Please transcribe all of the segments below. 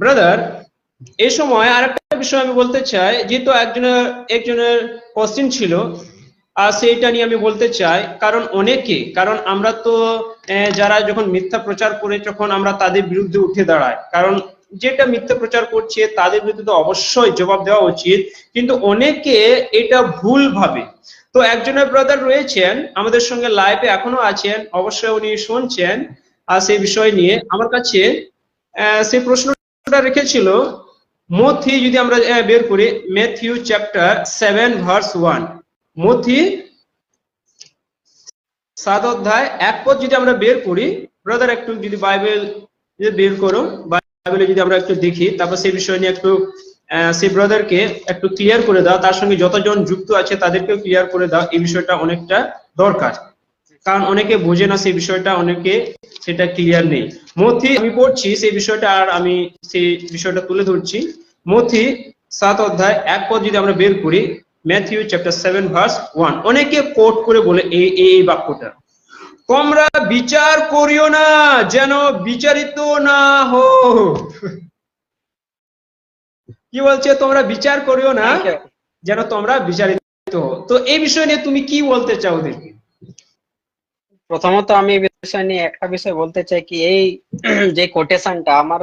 Brother এই সময় আরেকটা বিষয় আমি বলতে চাই, যেহেতু একজনের একজনের কোশ্চেন ছিল, আর সেইটা নিয়ে আমি বলতে চাই, কারণ অনেকে, কারণ আমরা তো যারা যখন মিথ্যা প্রচার করে যখন আমরা তাদের বিরুদ্ধে উঠে দাঁড়াই। কারণ যেটা মিথ্যা প্রচার করছে, তাদের বিরুদ্ধে তো অবশ্যই জবাব দেওয়া উচিত, কিন্তু অনেকে এটা ভুল ভাবে। তো একজনের ব্রাদার রয়েছেন, আমাদের সঙ্গে লাইভে এখনও আছেন, অবশ্যই উনি শুনছেন, আর সেই বিষয় নিয়ে আমার কাছে সেই প্রশ্নটা রেখেছিল, মথি যদি আমরা বের করি Matthew chapter seven verse one মথি সাত অধ্যায় এক পদ যদি আমরা বের করি ব্রাদার একটু যদি বাইবেল বের করো বাইবেলে যদি আমরা একটু দেখি, তারপর সেই বিষয় নিয়ে একটু সেই ব্রাদারকে একটু ক্লিয়ার করে দাও, তার সঙ্গে যতজন যুক্ত আছে তাদেরকেও ক্লিয়ার করে দাও, এই বিষয়টা অনেকটা দরকার। কারণ অনেকে বোঝে না সেই বিষয়টা অনেকে সেটা ক্লিয়ার নেই। মথি আমি পড়ছি সেই বিষয়টা আর আমি সেই বিষয়টা তুলে ধরছি। মথি সাত অধ্যায় এক পদ যদি আমরা বের করি Matthew chapter seven verse one অনেকে কোট করে বলে এই এই বাক্যটা তোমরা বিচার করিও না যেন বিচারিত না হো কি বলছে? তোমরা বিচার করিও না যেন তোমরা বিচারিত তো এই বিষয় নিয়ে তুমি কি বলতে চাও ওদেরকে? প্রথমত আমি এই বিষয় নিয়ে একটা বিষয় বলতে চাই কি এই যে কোটেশনটা আমার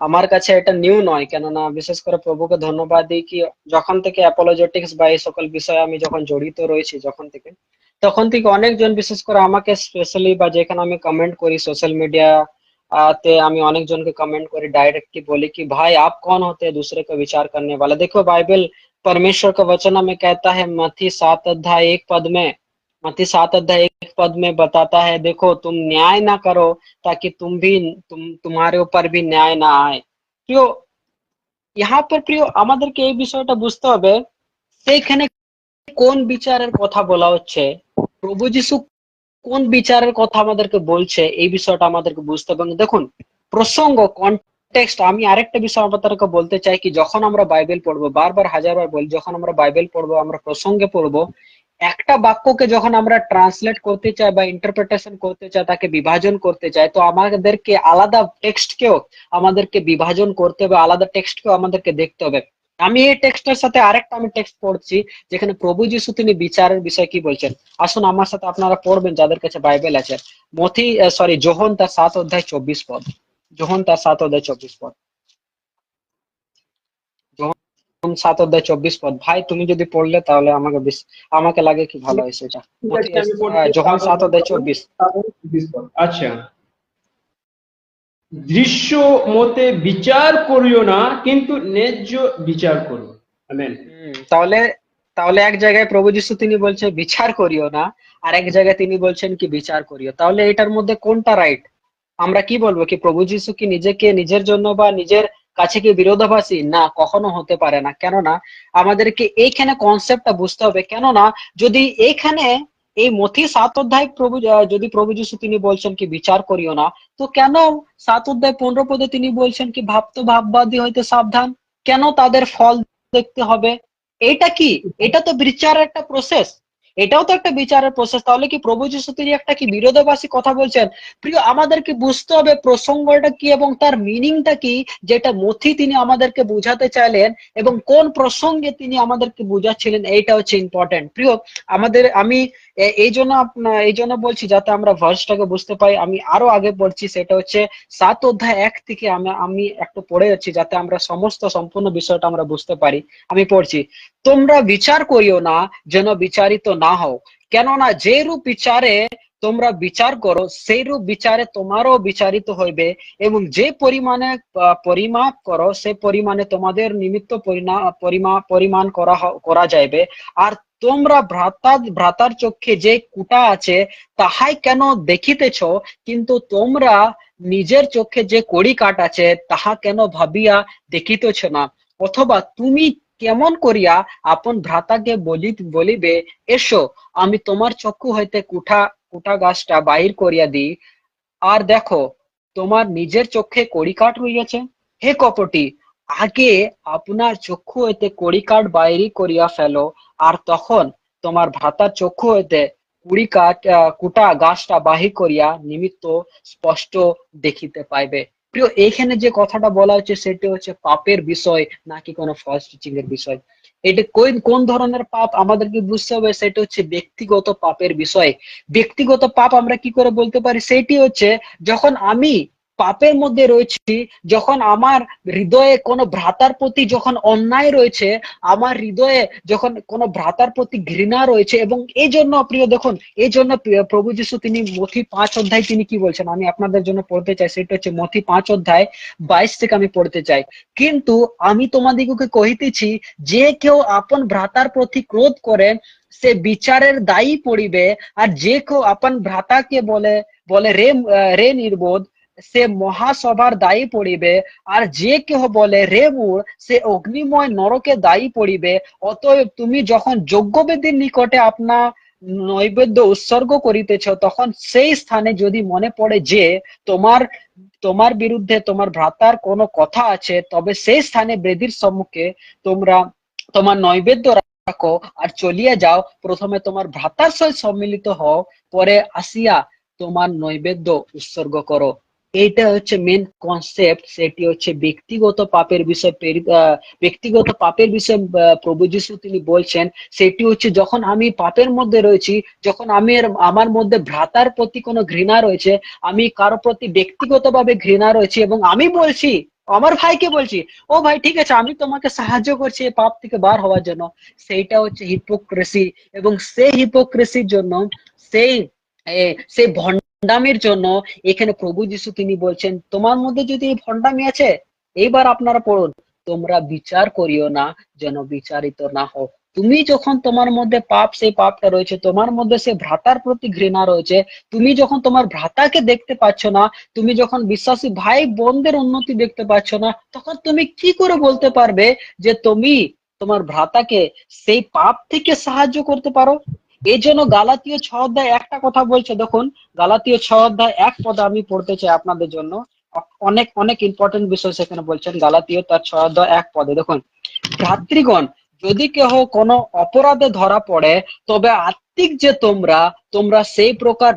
আমার কাছে এটা নিউ নয় কেননা বিশেষ করে প্রভুকে ধন্যবাদ দিই কি যখন থেকে অ্যাপোলজেটিক্স বা এই সকল বিষয়ে আমি যখন জড়িত রয়েছি যখন থেকে তখন থেকে অনেকজন বিশেষ করে আমাকে স্পেশালি বা যেখানে আমি কমেন্ট করি সোশ্যাল মিডিয়া তে আমি অনেকজনকে কমেন্ট করি डायरेक्टली बोली कि भाई आप कौन होते हैं दूसरे का विचार करने वाला देखो बाइबल परमेश्वर का वचन हमें कहता है मत्ती सात अध्याय एक पद में मथी सात अध्याय एक पद में बताता है देखो तुम न्याय ना करो ताकि तुम भी तुम तुम्हारे ऊपर भी न्याय না আয় প্রিয় यहाँ पर প্রিয় আমাদেরকে এই বিষয়টা বুঝতে হবে সেইখানে কোন বিচারের কথা বলা হচ্ছে প্রভু যিশু কোন বিচারের কথা আমাদেরকে বলছে এই বিষয়টা আমাদেরকে বুঝতে হবে এবং দেখুন প্রসঙ্গ কনটেক্সট আমি আরেকটা বিষয় আপনাদেরকে বলতে চাই কি যখন আমরা বাইবেল পড়বো বারবার হাজারবার বলি যখন আমরা বাইবেল পড়বো আমরা প্রসঙ্গে পড়বো একটা বাক্যকে যখন আমরা ট্রান্সলেট করতে চাই বা ইন্টারপ্রিটেশন করতে চাই, তাকে বিভাজন করতে চাই, তো আমাদেরকে আলাদা টেক্সটকেও আমাদেরকে বিভাজন করতে হবে, আলাদা টেক্সটকেও আমাদেরকে দেখতে হবে। আমি এই টেক্সটের সাথে আরেকটা আমি টেক্সট পড়ছি, যেখানে প্রভু যিশু তিনি বিচারের বিষয় কি বলছেন? আসুন আমার সাথে আপনারা পড়বেন, যাদের কাছে বাইবেল আছে। মথি সরি যোহন তার সাত অধ্যায় চব্বিশ পদ। যোহন তার সাত অধ্যায় চব্বিশ পদ। সাত অধ্যায় চব্বিশ পদ। ভাই তুমি যদি পড়লে তাহলে আমাকে আমাকে লাগে কি ভালো হয় আমি পড়ছি। আহ, যোহন সাত অধ্যায় চব্বিশ। আচ্ছা। দৃশ্য মতে বিচার করিও না কিন্তু ন্যায্য বিচার করো। তাহলে তাহলে এক জায়গায় প্রভু যিশু তিনি বলছে বিচার করিও না। আর এক জায়গায় তিনি বলছেন কি বিচার করিও। তাহলে এটার মধ্যে কোনটা রাইট আমরা কি বলব কি প্রভু যিশু কি নিজেকে নিজের জন্য বা নিজের কাছে কি বিরোধাভাসী? না, কখনো হতে পারে না। কেননা, আমাদেরকে এইখানে কনসেপ্টটা বুঝতে হবে। কেননা, যদি এইখানে এই মথি সাত অধ্যায় প্রভু যদি প্রভু যিশু তিনি বলছেন কি বিচার করিও না, তো কেন সাত অধ্যায় পনেরো পদে তিনি বলছেন কি ভাবতো ভাববাদী হইতে সাবধান? কেন তাদের ফল দেখতে হবে? এটা কি? এটা তো বিচারের একটা প্রসেস এটাও তো একটা বিচারের প্রসেস তাহলে কি প্রভু যিশু তিনি একটা কি বিরোধাভাসী কথা বলছেন? প্রিয়, আমাদেরকে বুঝতে হবে প্রসঙ্গটা কি এবং তার মিনিংটা কি, যেটা মথি তিনি আমাদেরকে বুঝাতে চাইলেন এবং কোন প্রসঙ্গে তিনি আমাদেরকে বুঝাচ্ছিলেন, এইটা হচ্ছে ইম্পর্টেন্ট প্রিয়, আমাদের, আমি এই জন্য এই জন্য বলছি যাতে আমরা ভার্সটাকে বুঝতে পাই আমি আরও আগে বলছি, সেটা হচ্ছে সাত অধ্যায় এক থেকে আমি আমি একটু পড়ে যাচ্ছি যাতে আমরা সমস্ত সম্পূর্ণ বিষয়টা আমরা বুঝতে পারি। আমি পড়ছি তোমরা বিচার করিও না যেন বিচারিত না হও। কেননা যে রূপ বিচারে তোমরা বিচার করো, সেই রূপ বিচারে তোমারও বিচারিত হইবে এবং যে পরিমাণে পরিমাপ করো, সে পরিমাণে তোমাদের নিমিত্ত পরিমাণ করা করা যাইবে। আর তোমরা ভ্রাতা, ভ্রাতার চক্ষে যে কুটা আছে, তাহাই কেন দেখিতেছ? কিন্তু তোমরা নিজের চক্ষে যে কড়ি কাট আছে, তাহা কেন ভাবিয়া দেখিতেছ না? অথবা তুমি কেমন করিয়া আপন ভ্রাতাকে বলি বলিবে, এসো, আমি তোমার চক্ষু হইতে কুঠা কুটা গাছটা বাহির করিয়া দিই। আর দেখো, তোমার নিজের চোখে কড়িকাঠ রইয়াছে। হে কপটি, আগে আপনার চক্ষু হইতে কড়িকাঠ বাইরি করিয়া ফেলো, আর তখন তোমার ভ্রাতার চক্ষু হইতে কুড়ি কাঠ কুটা গাছটা বাহির করিয়া নিমিত্ত স্পষ্ট দেখিতে পাইবে। প্রিয়, এইখানে যে কথাটা বলা হচ্ছে সেটি হচ্ছে পাপের বিষয়, নাকি কোনো ফলস টিচিং এর বিষয়। এটা কোন কোন ধরনের পাপ আমাদেরকে বুঝতে হবে সেটা হচ্ছে ব্যক্তিগত পাপের বিষয়। ব্যক্তিগত পাপ আমরা কি করে বলতে পারি? সেটি হচ্ছে যখন আমি পাপের মধ্যে রয়েছি, যখন আমার হৃদয়ে কোনো ভ্রাতার প্রতি যখন অন্যায় রয়েছে, আমার হৃদয়ে যখন কোনো ভ্রাতার প্রতি ঘৃণা রয়েছে এবং এই জন্য প্রিয় দেখুন এই জন্য প্রভু যিশু তিনি মথি পাঁচ অধ্যায় তিনি কি বলছেন? আমি আপনাদের জন্য পড়তে চাই, সেটা হচ্ছে মথি পাঁচ অধ্যায় বাইশ থেকে আমি পড়তে চাই। কিন্তু আমি তোমাদিগকে কহিতেছি, যে কেউ আপন ভ্রাতার প্রতি ক্রোধ করে, সে বিচারের দায়ী পড়িবে, আর যে কেউ আপন ভ্রাতাকে বলে বলে, রে রে নির্বোধ সে মহাসভার দায়ী পড়িবে, আর যে কেহ বলে, রে মূর সে অগ্নিময় নরকে দায়ী পড়িবে, অতএব তুমি যখন যজ্ঞবেদীর নিকটে আপনা নৈবেদ্য উৎসর্গ করিতেছ, তখন সেই স্থানে যদি মনে পড়ে যে তোমার তোমার বিরুদ্ধে তোমার ভ্রাতার কোনো কথা আছে, তবে সেই স্থানে বেদির সম্মুখে তোমরা, তোমার নৈবেদ্য রাখো, আর চলিয়া যাও। প্রথমে তোমার ভ্রাতার সহিত সম্মিলিত হও, পরে আসিয়া তোমার নৈবেদ্য উৎসর্গ করো। এইটা হচ্ছে মেন কনসেপ্ট সেটি হচ্ছে ব্যক্তিগত পাপের বিষয় ব্যক্তিগত পাপের বিষয়ে প্রভু যিশু তিনি বলছেন, সেটি হচ্ছে যখন আমি পাপের মধ্যে রয়েছি, যখন আমি আমার মধ্যে ভ্রাতার প্রতি কোনো ঘৃণা রয়েছে, আমি কারও প্রতি ব্যক্তিগতভাবে ঘৃণা রয়েছে এবং আমি বলছি, আমার ভাইকে বলছি, ও ভাই, ঠিক আছে, আমি তোমাকে সাহায্য করছি এই পাপ থেকে বার হওয়ার জন্য। সেইটা হচ্ছে হিপোক্রেসি এবং সেই হিপোক্রেসির জন্য সেই সেই সেই ভণ্ডামির জন্য এখানে প্রভু যিশু তিনি বলছেন, তোমার মধ্যে যদি এই ভণ্ডামি আছে, এইবার আপনারা পড়ুন। তোমরা বিচার করিও না, যেন বিচারিত না হও। তুমি যখন তোমার মধ্যে পাপ, সেই পাপটা রয়েছে, তোমার মধ্যে সে ভ্রাতার প্রতি ঘৃণা রয়েছে, তুমি যখন তোমার ভ্রাতাকে দেখতে পাচ্ছ না, তুমি যখন বিশ্বাসী ভাই বোনদের উন্নতি দেখতে পাচ্ছ না, তখন তুমি কি করে বলতে পারবে যে তুমি তোমার ভ্রাতাকে সেই পাপ থেকে সাহায্য করতে পারো? এই জন্য গালাতীয় ছ অধ্যায় একটা কথা বলছে, দেখুন, গালাতীয় ছ অধ্যায় এক পদ আমি পড়তে চাই আপনাদের জন্য। অনেক অনেক ইম্পর্টেন্ট বিষয় সেখানে বলছেন, গালাতীয় তার ছ অধ্যায় এক পদে। দেখুন, ভ্রাতৃগণ, যদি কেহ কোনো অপরাধে ধরা পড়ে, তবে আত্মিক যে তোমরা তোমরা সেই প্রকার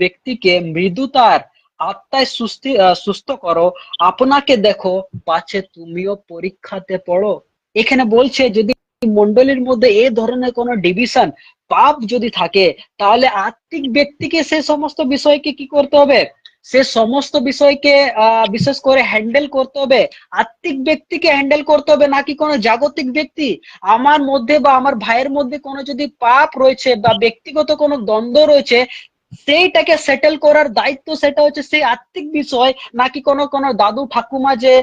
ব্যক্তিকে মৃদুতার আত্মায় সুস্থ সুস্থ করো। আপনাকে দেখো, পাছে তুমিও পরীক্ষাতে পড়ো। এখানে বলছে, যদি মন্ডলীর মধ্যে এই ধরনের কোনো ডিভিশন পাপ যদি থাকে, তাহলে আত্মিক ব্যক্তিকে সে সমস্ত বিষয়কে কি করতে হবে? সে সমস্ত বিষয়কে বিশেষ করে হ্যান্ডেল করতে হবে। আত্মিক ব্যক্তিকে হ্যান্ডেল করতে হবে, নাকি কোনো জাগতিক ব্যক্তি? আমার মধ্যে বা আমার ভাইয়ের মধ্যে কোনো যদি পাপ রয়েছে বা ব্যক্তিগত কোনো দ্বন্দ্ব রয়েছে সেইটাকে সেটেল করার দায়িত্ব সেটা হচ্ছে সেই আত্মিক বিষয়, নাকি কোনো কোনো দাদু ঠাকুমা যে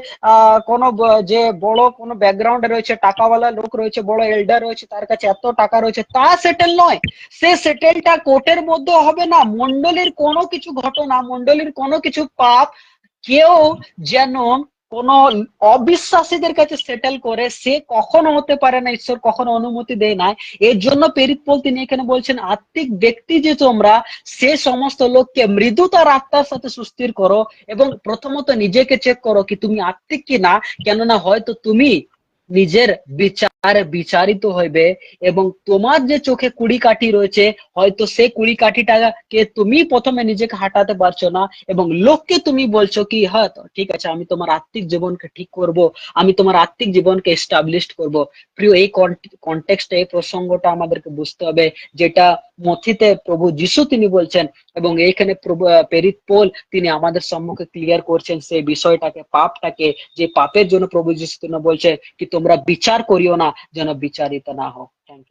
কোনো যে বড় কোনো ব্যাকগ্রাউন্ড রয়েছে, টাকাওয়ালা লোক রয়েছে, বড় এল্ডার রয়েছে, তার কাছে এত টাকা রয়েছে, তা সেটেল নয়। সে সেটেলটা কোর্টের মধ্যে হবে না মন্ডলীর কোনো কিছু ঘটনা মন্ডলীর কোনো কিছু পাপ, কেউ যেন কোন অবিশ্বাসীদের কাছে সেটেল করে সে কখনো হতে পারে না, ঈশ্বর কখনো অনুমতি দেয় না এর জন্য পেরিত পল তিনি এখানে বলছেন, আত্মিক ব্যক্তি যে তোমরা, সে সমস্ত লোককে মৃদুতার আত্মার সাথে সুস্থির করো এবং প্রথমত নিজেকে চেক করো কি তুমি আত্মিক কি না, কেননা হয়তো তুমি নিজের বিচারে বিচারিত হইবে এবং তোমার যে চোখে কুড়ি কাঠি রয়েছে, হয়তো সেই কুড়ি কাঠিটাকে তুমি প্রথমে নিজেকে হাঁটাতে পারছ না এবং লোককে তুমি বলছো কি হ্যাঁ ঠিক আছে, আমি তোমার আত্মিক জীবনকে ঠিক করব, আমি তোমার আত্মিক জীবনকে এস্টাবলিশ করব। প্রিয়, এই কন্টেক্সটে এই প্রসঙ্গটা আমাদেরকে বুঝতে হবে, যেটা মথিতে প্রভু যিশু তিনি বলছেন এবং এইখানে প্রভু পেরিত পোল তিনি আমাদের সম্মুখে ক্লিয়ার করছেন সেই বিষয়টাকে, পাপটাকে, যে পাপের জন্য প্রভু যিশু তিনি বলছেন কি, তোমরা বিচার করিও না যেন বিচারিত না হোক। Thank you